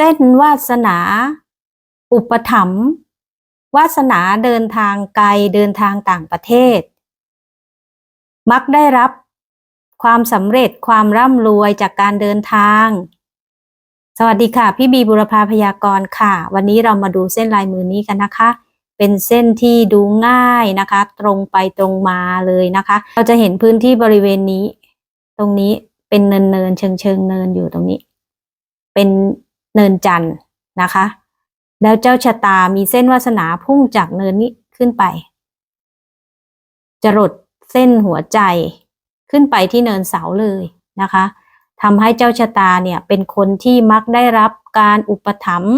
ส้นวาสนา อุปถัมภ์วาสนาเดินทางไกลเดินทางต่างประเทศ มักได้รับความสำเร็จความร่ำรวยจากการเดินทาง สวัสดีค่ะ พี่บีบุรพาพยากรณ์ค่ะ วันนี้เรามาดูเส้นลายมือนี้กันนะคะ เป็นเส้นที่ดูง่ายนะคะ ตรงไปตรงมาเลยนะคะ เราจะเห็นพื้นที่บริเวณนี้ ตรงนี้เป็นเนินเนินๆเชิงเชิงเนินอยู่ตรงนี้ เป็น เนินจันทร์นะคะ แล้วเจ้าชะตามีเส้นวาสนาพุ่งจากเนินนี้ขึ้นไปจรดเส้นหัวใจขึ้นไปที่เนินเสาเลยนะคะทำให้เจ้าชะตาเนี่ยเป็นคนที่มักได้รับการอุปถัมภ์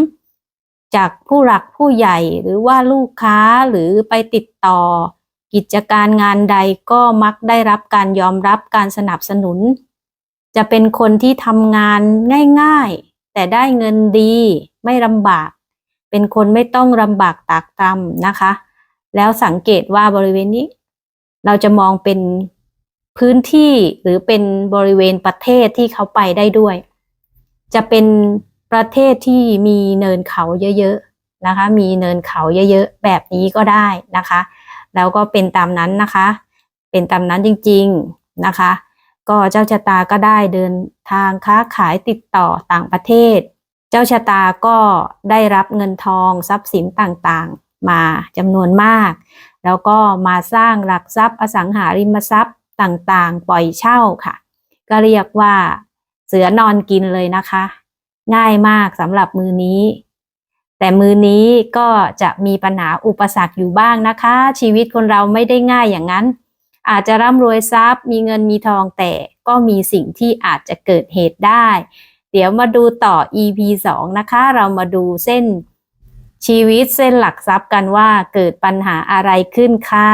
จากผู้หลักผู้ใหญ่หรือว่าลูกค้าหรือไปติดต่อ กิจการงานใดก็มักได้รับการยอมรับการสนับสนุน จะเป็นคนที่ทำงานง่าย แต่ได้เงินดีไม่ลำบาก เป็นคนไม่ต้องลำบากตากตรำนะคะ แล้วสังเกตว่าบริเวณนี้ เราจะมองเป็นพื้นที่หรือเป็นบริเวณประเทศที่เขาไปได้ด้วย จะเป็นประเทศที่มีเนินเขาเยอะๆนะคะ มีเนินเขาเยอะๆแบบนี้ก็ได้นะคะ แล้วก็เป็นตามนั้นนะคะ เป็นตามนั้นจริง ๆนะคะ ก็เจ้าชะตาก็ได้เดินทางค้าขายติดต่อต่างประเทศ เจ้าชะตาก็ได้รับเงินทองทรัพย์สินต่างๆมาจำนวนมาก แล้วก็มาสร้างหลักทรัพย์อสังหาริมทรัพย์ต่างๆ ปล่อยเช่าค่ะ ก็เรียกว่าเสือนอนกินเลยนะคะ ง่ายมากสำหรับมือนี้ แต่มือนี้ก็จะมีปัญหาอุปสรรคอยู่บ้างนะคะ ชีวิตคนเราไม่ได้ง่ายอย่างนั้น อาจจะร่ำรวยทรัพย์ มีเงินมีทองแต่ก็มีสิ่งที่อาจจะเกิดเหตุได้ เดี๋ยวมาดูต่อ EP 2 นะคะ เรามาดูเส้นชีวิตเส้นหลักทรัพย์กันว่าเกิดปัญหาอะไรขึ้นค่ะ